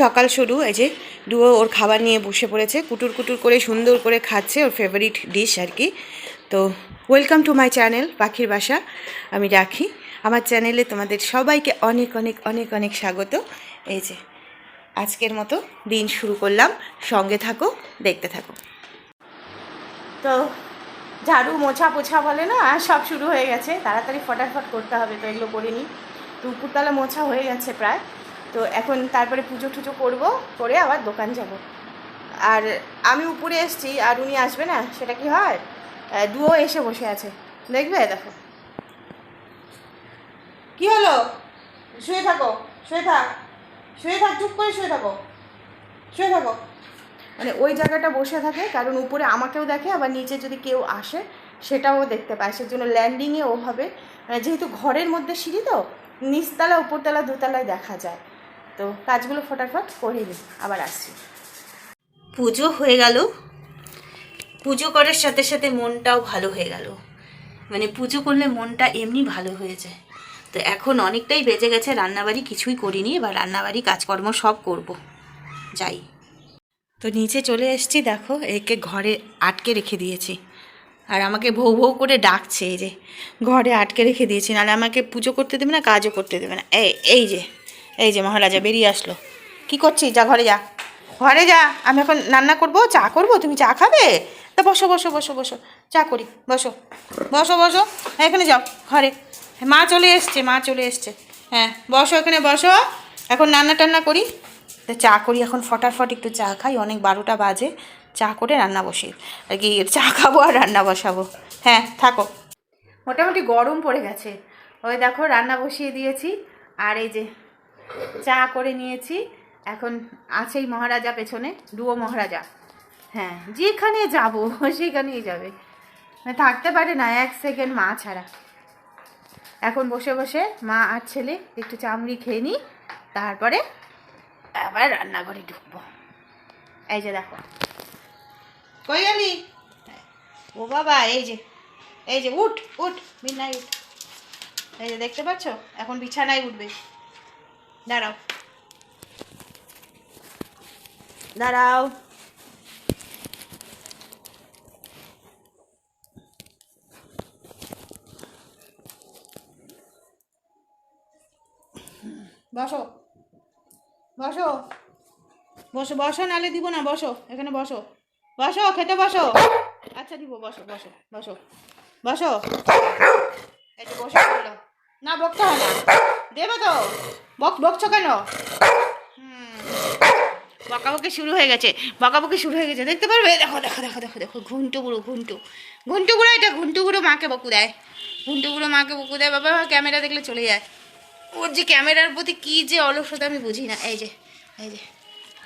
সকাল শুরু, এই যে ডুয়ো ওর খাবার নিয়ে বসে পড়েছে, কুটুর কুটুর করে সুন্দর করে খাচ্ছে ওর ফেভারিট ডিশ আর কি। তো ওয়েলকাম টু মাই চ্যানেল পাখির বাসা, আমি রাখি। আমার চ্যানেলে তোমাদের সবাইকে অনেক অনেক অনেক অনেক স্বাগত। এই যে আজকের মতো দিন শুরু করলাম। সঙ্গে থাকো, দেখতে থাকো। তো ঝাড়ু মোছা পোছা বলে না আর সব শুরু হয়ে গেছে। তাড়াতাড়ি ফটাফট করতে হবে, তো এগুলো করে নিই তো মোছা হয়ে গেছে প্রায়। তো এখন তারপরে পুজো টুজো করব, করে আবার দোকান যাব। আর আমি উপরে এসছি, আর উনি আসবে না? সেটা কি হয়? দুও এসে বসে আছে। দেখবে? দেখো। কি হলো? শুয়ে থাকো, শুয়ে থাক। শুয়ে থাক, চুপ করে শুয়ে থাকো। শুয়ে থাকো। মানে ওই জায়গাটা বসে থাকে, কারণ উপরে আমাকেও দেখে, আবার নিচে যদি কেউ আসে, সেটাও দেখতে পায়। সেজন্য ল্যান্ডিংয়ে ওভাবে। মানে যেহেতু ঘরের মধ্যে সিঁড়ি তো, নিচতলা, উপরতলা, দোতলায় দেখা যায়। তো কাজগুলো ফটাফট করে নিই, আবার আসছি। পুজো হয়ে গেল। পুজো করার সাথে সাথে মনটাও ভালো হয়ে গেল। মানে পুজো করলে মনটা এমনি ভালো হয়ে যায়। তো এখন অনেকটাই বেজে গেছে, রান্নাবাড়ি কিছুই করিনি, এবার রান্নাবাড়ি কাজকর্ম সব করব। যাই। তো নিচে চলে এসেছি, দেখো, একে ঘরে আটকে রেখে দিয়েছি। আর আমাকে ভৌ ভৌ করে ডাকছে, এই যে, ঘরে আটকে রেখে দিয়েছি। নাহলে আমাকে পুজো করতে দেবে না, কাজও করতে দেবে না। এই এই যে এই যে মহারাজা বেরিয়ে আসলো। কি করছিস? যা ঘরে যা। ঘরে যা। আমি এখন রান্না করব চা করব তুমি চা খাবে? তা বসো বসো বসো বসো। চা করি বসো। বসো বসো। হ্যাঁ, এখানে যাও ঘরে। মা চলে এসছে মা চলে এসছে। হ্যাঁ বসো এখানে বসো। এখন রান্না টান্না করি। তা চা করি এখন ফটাফট একটু চা খাই। অনেক বারোটা বাজে। চা করে রান্না বসি আর কি চা খাব আর রান্না বসাবো। হ্যাঁ থাকো। মোটামুটি গরম পড়ে গেছে। ওই দেখো রান্না বসিয়ে দিয়েছি। আর এই যে চা করে নিয়েছি। এখন আছেই মহারাজা পেছনে ডুয়ো মহারাজা। হ্যাঁ যেখানে যাব, সেখানেই যাবে। থাকতে পারে না, এক সেকেন্ড মা ছাড়া। এখন বসে বসে মা আর ছেলে একটু চামড়ি খেয়ে নিই, তারপরে আবার রান্নাঘরে ঢুকবো। এই যে দেখো। কই গেলি? ও বাবা, এই যে এই যে, উঠ উঠ বিছানায় উঠ। এই যে দেখতে পাচ্ছ? এখন বিছানায় উঠবে। দাঁড়াও দাঁড়াও বসো। বসো। বসো বসো নালে দিব না বসো এখানে বসো। বসো খেতে বসো। আচ্ছা দিব বসো বসো বসো। বসো। এই যে বসে। না বকতে হয় না। দেবে তো? বক, বকছো কেন? বকাবকি শুরু হয়ে গেছে। বকাবকি শুরু হয়ে গেছে। দেখতে পারবে? দেখো দেখো দেখো দেখো দেখো, ঘুন্টু বুড়ো, ঘুন্টু। ঘুন্টু বুড়ো এটা, ঘুন্টু বুড়ো মাকে বকু দেয়। ঘুন্টু বুড়ো মাকে বকু দেয়। বাবা ক্যামেরা দেখলে চলে যায়। ওর যে ক্যামেরার প্রতি কী যে অলসতা আমি বুঝি না। এই যে এই যে।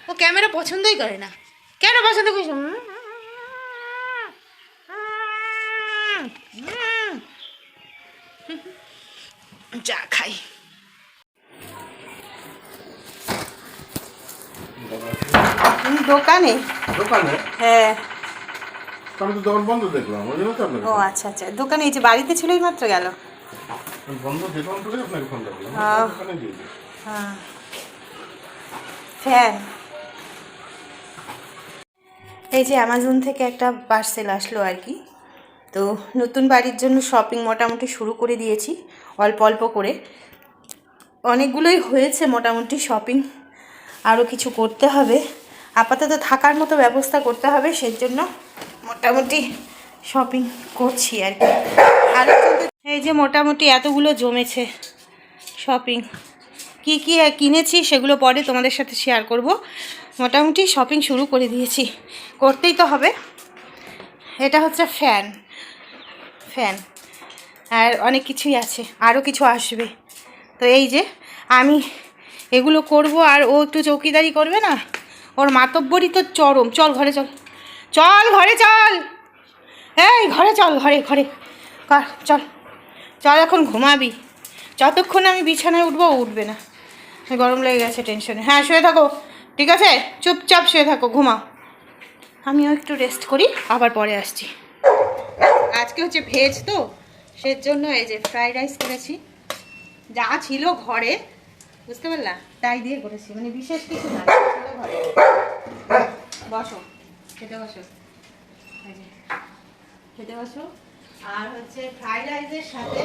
ও ক্যামেরা পছন্দই করে না। কেন পছন্দ করিস? চা খাই। দোকানে? দোকানে? হ্যাঁ। আমি তো দোকান বন্ধ দেখলাম ওই জন্য তো আপনাকে ও আচ্ছা আচ্ছা। দোকানে এই যে বাড়িতে ছিলই মাত্র গেল? বন্ধ দেখলাম বলে আপনাকে ফোন করলাম। দোকানে হ্যাঁ। ফ্যান। এই যে অ্যামাজন থেকে একটা পার্সেল আসলো আর কি। তো নতুন বাড়ির জন্য শপিং মোটামুটি শুরু করে দিয়েছি অল্প অল্প করে। অনেকগুলোই হয়েছে মোটামুটি শপিং আরও কিছু করতে হবে। আপাতত থাকার মতো ব্যবস্থা করতে হবে, সেজন্য মোটামুটি শপিং করছি আর কি। আর এই যে মোটামুটি এতগুলো জমেছে শপিং কি কি কিনেছি সেগুলো পরে তোমাদের সাথে শেয়ার করব। মোটামুটি শপিং শুরু করে দিয়েছি। করতেই তো হবে। এটা হচ্ছে ফ্যান ফ্যান আর অনেক কিছুই আছে। আরও কিছু আসবে। তো এই যে আমি এগুলো করব আর ও একটু চৌকিদারি করবে না? ওর মাতব্বরই তো চরম। চল ঘরে, চল। চল ঘরে, চল। এই, ঘরে চল, ঘরে ঘরে। কর, চল। চল এখন ঘুমাবি। যতক্ষণ আমি বিছানায় উঠবো উঠবে না। গরম লেগে গেছে টেনশনে হ্যাঁ শুয়ে থাকো। ঠিক আছে? চুপচাপ শুয়ে থাকো, ঘুমাও। আমিও একটু রেস্ট করি, আবার পরে আসছি। আজকে হচ্ছে ভেজ তো, সেজন্য এই যে ফ্রাইড রাইস করেছি। যা ছিল ঘরে, বুঝতে পারলা? তাই দিয়ে করেছি মানে বিশেষ কিছু না। বসো খেতে বসো। খেতে বসো। আর হচ্ছে ফ্রাইড রাইসের সাথে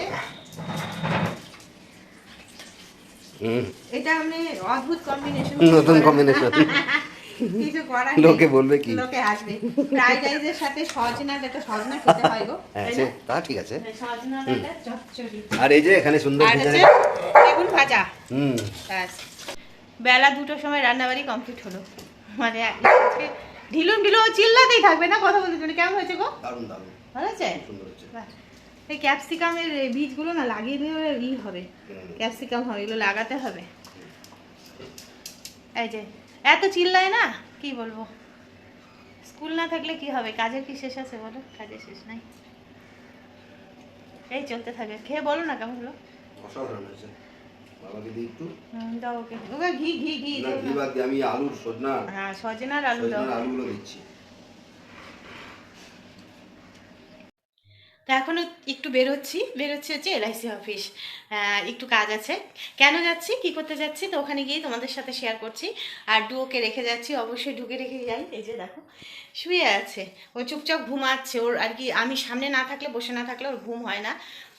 এটা অদ্ভুত কম্বিনেশন নতুন combination। কিছু করার লোকে বলবে কি? লোকে হাসবে ফ্রাইড রাইসের সাথে সজনা একটা সজনা খেতে হয় গো। হ্যাঁ তাই সে না? তা ঠিক আছে। সজনা একটা চচ্চড়ি। আর এই যে এখানে সুন্দর ডিজাইন বেগুন ভাজা। হুম। ব্যাস। বেলা দুটোর সময় রান্নাবাড়ি কমপ্লিট হলো। মানে আজকে ঢিলুম ও চিল্লাতেই থাকবে না কথা বলতে কেমন হয়েছে গো? দারুণ দারুণ। ভালো আছে। এই ক্যাপসিকামের বীজগুলো না লাগিয়ে দিলে ই হবে। ক্যাপসিকাম হবে এগুলো লাগাতে হবে। এই যে এত চিল্লায় না? কি বলব? স্কুল না থাকলে কি হবে? কাজের কি শেষ আছে বলো? কাজের শেষ নাই। এই চলতে থাকে। খেয়ে বলো না কেমন হলো? অসাধারণ হয়েছে। বাবাকে দিই একটু। দাও ওকে। ওকে ঘি ঘি ঘি না ঘি বাদ দিয়ে আমি আলুর সজনা হ্যাঁ সজনার আলু দাও। সজনার আলুগুলো দিচ্ছি। তো এখনও একটু বেরোচ্ছি বেরোচ্ছি হচ্ছে এলআইসি অফিস। একটু কাজ আছে। কেন যাচ্ছি কি করতে যাচ্ছি তো ওখানে গিয়ে তোমাদের সাথে শেয়ার করছি। আর ডুয়োকে রেখে যাচ্ছি অবশ্যই ঢুকে রেখে যাই। এই যে দেখো শুয়ে আছে। ও চুপচাপ ঘুমাচ্ছে। ওর আর কি আমি সামনে না থাকলে বসে না থাকলে ওর ঘুম হয় না।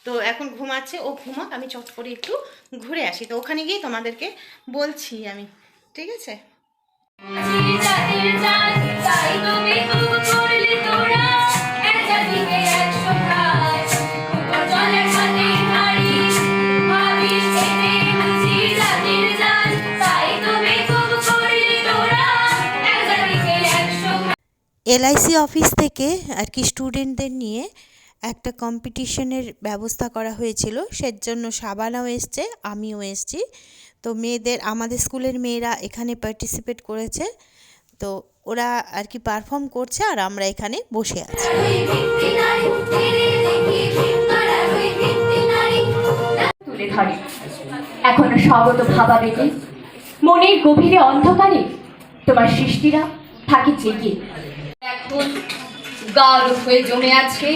তো এখন ঘুমাচ্ছে, ও ঘুমাক, আমি চট করে একটু ঘুরে আসি। তো ওখানে গিয়ে তোমাদেরকে বলছি আমি, ঠিক আছে? এলআইসি অফিস থেকে আর কি স্টুডেন্টদের নিয়ে একটা কম্পিটিশনের ব্যবস্থা করা হয়েছিল, সেজন্য সাবানাও এসছে, আমিও এসছি। তো মেয়েদের, আমাদের স্কুলের মেয়েরা এখানে পার্টিসিপেট করেছে। তো ওরা আর কি পারফর্ম করছে আর আমরা এখানে বসে আছি। তুলে ধরে এখনও স্বাগত ভাবাবেগে। মনের গভীরে অন্ধকারে তোমার সৃষ্টিরা থাকে জেগে এখন গাঢ় হয়ে জমে আছে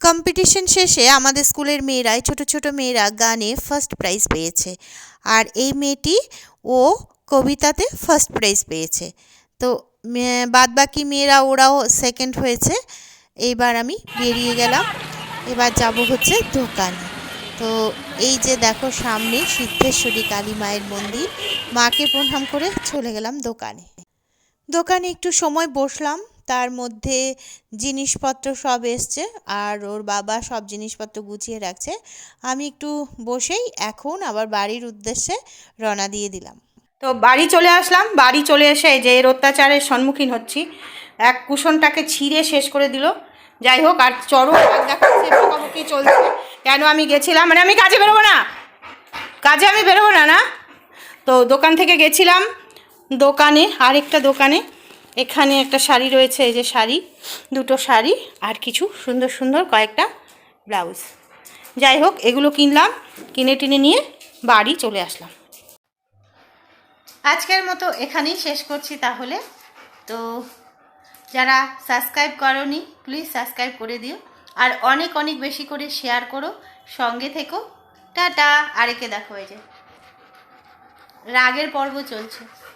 কম্পিটিশন শেষে আমাদের স্কুলের মেয়েরাই ছোট ছোট মেয়েরা গানে ফার্স্ট প্রাইজ পেয়েছে। আর এই মেয়েটি, ও কবিতাতে ফার্স্ট প্রাইজ পেয়েছে। তো বাদ বাকি মেয়েরা, ওরাও সেকেন্ড হয়েছে। এইবার আমি বেরিয়ে গেলাম। এবার যাব হচ্ছে দোকানে। তো, এই যে দেখো সামনে সিদ্ধেশ্বরী কালী মায়ের মন্দির। মাকে প্রণাম করে চলে গেলাম দোকানে। দোকানে একটু সময় বসলাম। তার মধ্যে জিনিসপত্র সব এসছে আর ওর বাবা সব জিনিসপত্র গুছিয়ে রাখছে। আমি একটু বসেই এখন আবার বাড়ির উদ্দেশ্যে রওনা দিয়ে দিলাম। তো বাড়ি চলে আসলাম। বাড়ি চলে এসে যে এর অত্যাচারের সম্মুখীন হচ্ছি। এক কুশনটাকে ছিঁড়ে শেষ করে দিল। যাই হোক, আর চরম দেখাচ্ছে চলছে। কেন আমি গেছিলাম? মানে আমি কাজে বেরোবো না। কাজে আমি বেরোবো না না? তো দোকান থেকে গেছিলাম। দোকানে, আরেকটা দোকানে। এখানে একটা শাড়ি রয়েছে, এই যে শাড়ি, দুটো শাড়ি আর কিছু সুন্দর সুন্দর কয়েকটা ব্লাউজ। যাই হোক, এগুলো কিনলাম, কিনে টিনে নিয়ে বাড়ি চলে আসলাম। আজকের মতো এখানেই শেষ করছি তাহলে। তো যারা সাবস্ক্রাইব করনি, প্লিজ সাবস্ক্রাইব করে দিও। আর অনেক অনেক বেশি করে শেয়ার করো। সঙ্গে থেকো। টাটা। আরেকে দেখো এই যে রাগের পর্ব চলছে।